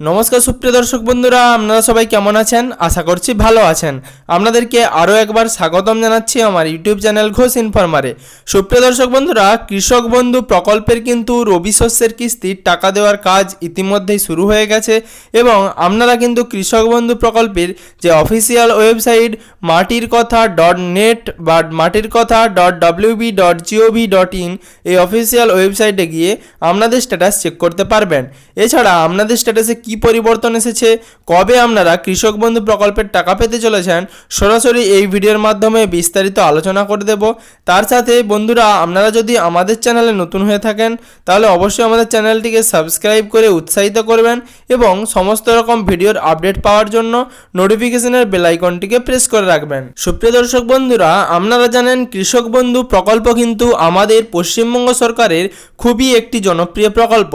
নমস্কার সুপ্রিয় দর্শক বন্ধুরা, আপনারা সবাই কেমন আছেন? আশা করছি ভালো আছেন। আপনাদেরকে আরও একবার স্বাগতম জানাচ্ছি আমার ইউটিউব চ্যানেল ঘোষ ইনফরমারে। সুপ্রিয় দর্শক বন্ধুরা, কৃষক বন্ধু প্রকল্পের কিন্তু রবি শস্যের কিস্তির টাকা দেওয়ার কাজ ইতিমধ্যেই শুরু হয়ে গেছে এবং আপনারা কিন্তু কৃষক বন্ধু প্রকল্পের যে official website Matir Katha dot net বা Matir Katha dot WB dot GOV dot in এই অফিসিয়াল ওয়েবসাইটে গিয়ে আপনাদের স্ট্যাটাস চেক করতে পারবেন। এছাড়া আপনাদের স্ট্যাটাসে কি পরিবর্তন এসেছে? কবে আপনারা কৃষক বন্ধু প্রকল্পের টাকা পেতে চলেছেন? সরাসরি এই ভিডিওর মাধ্যমে বিস্তারিত আলোচনা করে দেব। তার সাথে বন্ধুরা, আপনারা যদি আমাদের চ্যানেলে নতুন হয়ে থাকেন, তাহলে অবশ্যই আমাদের চ্যানেলটিকে সাবস্ক্রাইব করে উৎসাহিত করবেন এবং সমস্ত রকম ভিডিওর আপডেট পাওয়ার জন্য নোটিফিকেশনের বেল আইকনটিকে প্রেস করে রাখবেন। সুপ্রিয় দর্শক বন্ধুরা, আপনারা জানেন কৃষক বন্ধু প্রকল্প কিন্তু আমাদের পশ্চিমবঙ্গ সরকারের খুবই একটি জনপ্রিয় প্রকল্প।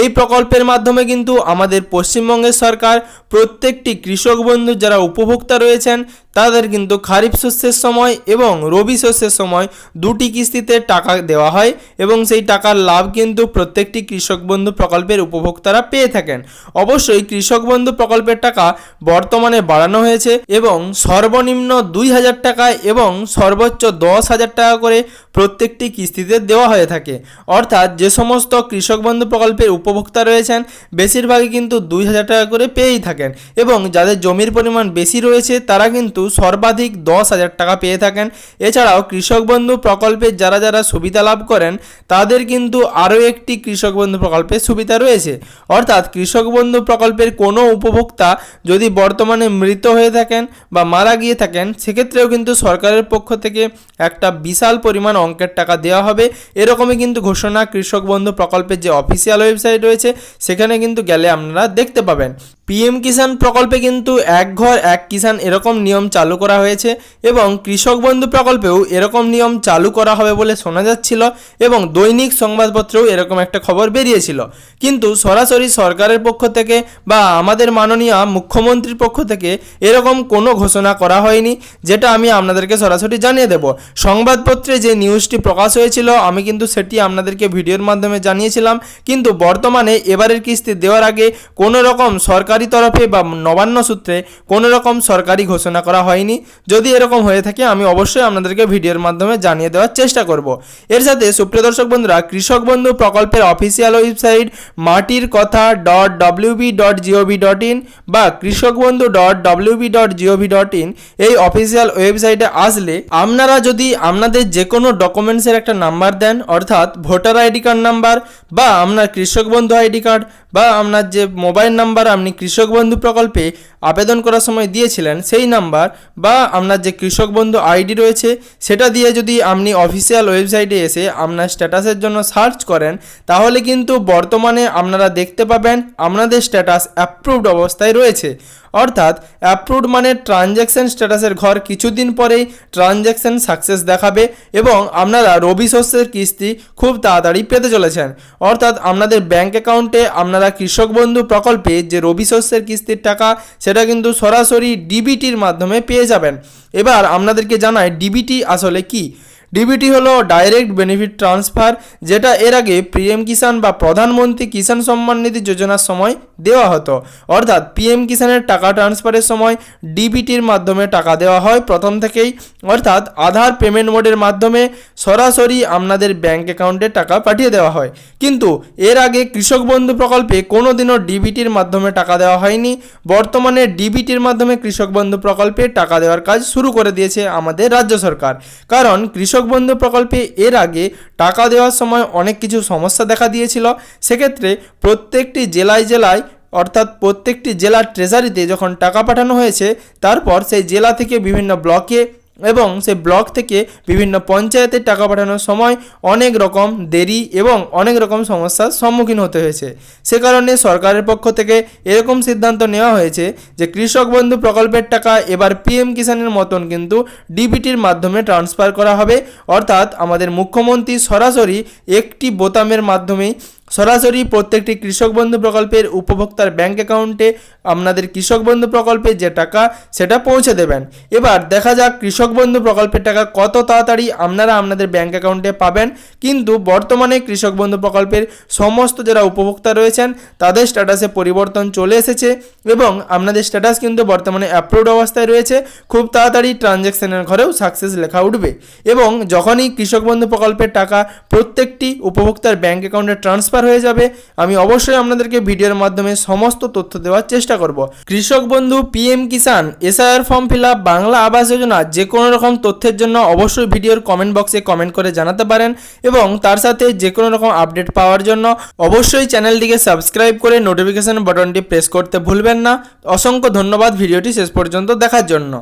এই প্রকল্পের মাধ্যমে কিন্তু আমাদের পশ্চিমবঙ্গের সরকার প্রত্যেকটি কৃষক বন্ধু যারা উপভোক্তা রয়েছেন তাদের কিন্তু খারিফ শস্যের সময় এবং রবি শস্যের সময় দুটি কিস্তিতে টাকা দেওয়া হয় এবং সেই টাকার লাভ কিন্তু প্রত্যেকটি কৃষক বন্ধু প্রকল্পের উপভোক্তারা পেয়ে থাকেন। অবশ্যই কৃষক বন্ধু প্রকল্পের টাকা বর্তমানে বাড়ানো হয়েছে এবং সর্বনিম্ন দুই হাজার টাকা এবং সর্বোচ্চ দশ হাজার টাকা করে প্রত্যেকটি কিস্তিতে দেওয়া হয়ে থাকে। অর্থাৎ যে সমস্ত কৃষক বন্ধু প্রকল্পের উপভোক্তা রয়েছেন, বেশিরভাগই কিন্তু দুই হাজার টাকা করে পেয়েই থাকেন এবং যাদের জমির পরিমাণ বেশি রয়েছে, তারা কিন্তু সর্বাধিক দশ হাজার টাকা পেয়ে থাকেন। এছাড়াও কৃষক বন্ধু প্রকল্পে যারা যারা সুবিধা লাভ করেন, তাদের কিন্তু আরও একটি কৃষক বন্ধু প্রকল্পের সুবিধা রয়েছে। অর্থাৎ কৃষক বন্ধু প্রকল্পের কোনো উপভোক্তা যদি বর্তমানে মৃত হয়ে থাকেন বা মারা গিয়ে থাকেন, সেক্ষেত্রেও কিন্তু সরকারের পক্ষ থেকে একটা বিশাল পরিমাণ অঙ্কের টাকা দেওয়া হবে। এরকমই কিন্তু ঘোষণা কৃষক বন্ধু প্রকল্পের যে অফিসিয়াল ওয়েবসাইট রয়েছে, সেখানে কিন্তু গেলে আপনারা দেখতে পাবেন। পিএম কিষাণ প্রকল্পে কিন্তু এক ঘর এক কিষাণ এরকম নিয়ম চালু করা হয়েছে এবং কৃষক বন্ধু প্রকল্পেও এরকম নিয়ম চালু করা হবে বলে শোনা যাচ্ছিল এবং দৈনিক সংবাদপত্রেও এরকম একটা খবর বেরিয়েছিল। কিন্তু সরাসরি সরকারের পক্ষ থেকে বা আমাদের মাননীয় মুখ্যমন্ত্রীর পক্ষ থেকে এরকম কোনো ঘোষণা করা হয়নি, যেটা আমি আপনাদেরকে সরাসরি জানিয়ে দেব। সংবাদপত্রে যে নিউজটি প্রকাশ হয়েছিল, আমি কিন্তু সেটি আপনাদেরকে ভিডিওর মাধ্যমে জানিয়েছিলাম। কিন্তু বর্তমানে এবারের কিস্তি দেওয়ার আগে কোনো রকম সরকারি তরফে বা নবান্ন সূত্রে কোনো রকম সরকারি ঘোষণা করা হয়নি। যদি এরকম হয়ে থাকে, আমি অবশ্যই আপনাদেরকে ভিডিওর মাধ্যমে জানিয়ে দেওয়ার চেষ্টা করব। এর সাথে সুপ্রিয় দর্শক বন্ধুরা, কৃষক বন্ধু প্রকল্পের official website Matir Katha dot WB dot GOV dot in বা Krishak Bandhu dot WB dot GOV dot in এই অফিসিয়াল ওয়েবসাইটে আসলে আপনারা যদি আপনাদের যে কোনো ডকুমেন্টসের একটা নাম্বার দেন, অর্থাৎ ভোটার আইডি কার্ড নাম্বার বা আপনার কৃষক বন্ধু আইডি কার্ড বা আপনার যে মোবাইল নাম্বার আপনি কৃষক বন্ধু প্রকল্পে আবেদন করার সময় দিয়েছিলেন, সেই নাম্বার বা আপনার যে কৃষক বন্ধু আইডি রয়েছে, সেটা দিয়ে যদি আপনি অফিসিয়াল ওয়েবসাইটে এসে আপনার স্ট্যাটাসের জন্য সার্চ করেন, তাহলে কিন্তু বর্তমানে আপনারা দেখতে পাবেন আপনাদের স্ট্যাটাস অ্যাপ্রুভড অবস্থায় রয়েছে। অর্থাৎ অ্যাপ্রুভড মানে ট্রানজ্যাকশন স্ট্যাটাসের ঘর কিছুদিন পরেই ট্রানজ্যাকশন সাকসেস দেখাবে এবং আপনারা রবি শস্যের কিস্তি খুব তাড়াতাড়ি পেতে চলেছেন। অর্থাৎ আপনাদের ব্যাংক অ্যাকাউন্টে আপনারা কৃষক বন্ধু প্রকল্পে যে রবি শস্যের কিস্তির টাকা, সেটা কিন্তু সরাসরি ডিবিটির মাধ্যমে পেয়ে যাবেন। এবার আপনাদেরকে জানায় ডিবিটি আসলে কি? ডিবিটি হলো ডাইরেক্ট বেনিফিট ট্রান্সফার যেটা এর আগে পিএম কিষাণ বা প্রধানমন্ত্রী কিষাণ সম্মান নিধি যোজনার সময় দেওয়া হতো। অর্থাৎ পিএম কিষাণের টাকা ট্রান্সফারের সময় ডিবিটির মাধ্যমে টাকা দেওয়া হয় প্রথম থেকেই। অর্থাৎ আধার পেমেন্ট মোডের মাধ্যমে সরাসরি আপনাদের ব্যাংক অ্যাকাউন্টে টাকা পাঠিয়ে দেওয়া হয়। কিন্তু এর আগে কৃষক বন্ধু প্রকল্পে কোনো দিনও ডিবিটির মাধ্যমে টাকা দেওয়া হয়নি। বর্তমানে ডিবিটির মাধ্যমে কৃষক বন্ধু প্রকল্পে টাকা দেওয়ার কাজ শুরু করে দিয়েছে আমাদের রাজ্য সরকার। কারণ কৃষক বন্ধু প্রকল্পে এর আগে টাকা দেওয়ার সময় অনেক কিছু সমস্যা দেখা দিয়েছিল। সেক্ষেত্রে প্রত্যেকটি জেলায় জেলায়, অর্থাৎ প্রত্যেকটি জেলার ট্রেজারিতে যখন টাকা পাঠানো হয়েছে, তারপর সেই জেলা থেকে বিভিন্ন ব্লকে এবং সে ব্লক থেকে বিভিন্ন পঞ্চায়েতে টাকা পাঠানোর সময় অনেক রকম দেরি এবং অনেক রকম সমস্যার সম্মুখীন হতে হয়েছে। সে কারণে সরকারের পক্ষ থেকে এরকম সিদ্ধান্ত নেওয়া হয়েছে যে কৃষক বন্ধু প্রকল্পের টাকা এবার পিএম কিষাণের মতন কিন্তু ডিবিটির মাধ্যমে ট্রান্সফার করা হবে। অর্থাৎ আমাদের মুখ্যমন্ত্রী সরাসরি একটি বোতামের মাধ্যমেই সরাসরি প্রত্যেকটি কৃষক বন্ধু প্রকল্পের উপভোক্তার ব্যাংক অ্যাকাউন্টে আপনাদের কৃষক বন্ধু প্রকল্পে যে টাকা, সেটা পৌঁছে দেবেন। এবার দেখা যাক কৃষক বন্ধু প্রকল্পের টাকা কত তাড়াতাড়ি আপনারা আপনাদের ব্যাংক অ্যাকাউন্টে পাবেন। কিন্তু বর্তমানে কৃষক বন্ধু প্রকল্পের সমস্ত যারা উপভোক্তা রয়েছেন, তাদের স্ট্যাটাসে পরিবর্তন চলে এসেছে এবং আপনাদের স্ট্যাটাস কিন্তু বর্তমানে অ্যাপ্রুভড অবস্থায় রয়েছে। খুব তাড়াতাড়ি ট্রানজ্যাকশনের ঘরেও সাকসেস লেখা উঠবে। এবং যখনই কৃষক বন্ধু প্রকল্পের টাকা প্রত্যেকটি উপভোক্তার ব্যাংক অ্যাকাউন্টে ট্রান্সফার হয়ে যাবে, আমি অবশ্যই আপনাদেরকে ভিডিওর মাধ্যমে সমস্ত তথ্য দেওয়ার চেষ্টা করব। Krishak Bandhu PM Kisan, SIR form fill Bangla Awas Yojana, যে কোনো রকম তথ্যের জন্য অবশ্যই ভিডিওর কমেন্ট বক্সে কমেন্ট করে জানাতে পারেন এবং তার সাথে যে কোনো রকম আপডেট পাওয়ার জন্য অবশ্যই চ্যানেলটিকে সাবস্ক্রাইব করে নোটিফিকেশন বাটনটি প্রেস করতে ভুলবেন না। অসংখ্য ধন্যবাদ ভিডিওটি শেষ পর্যন্ত দেখার জন্য।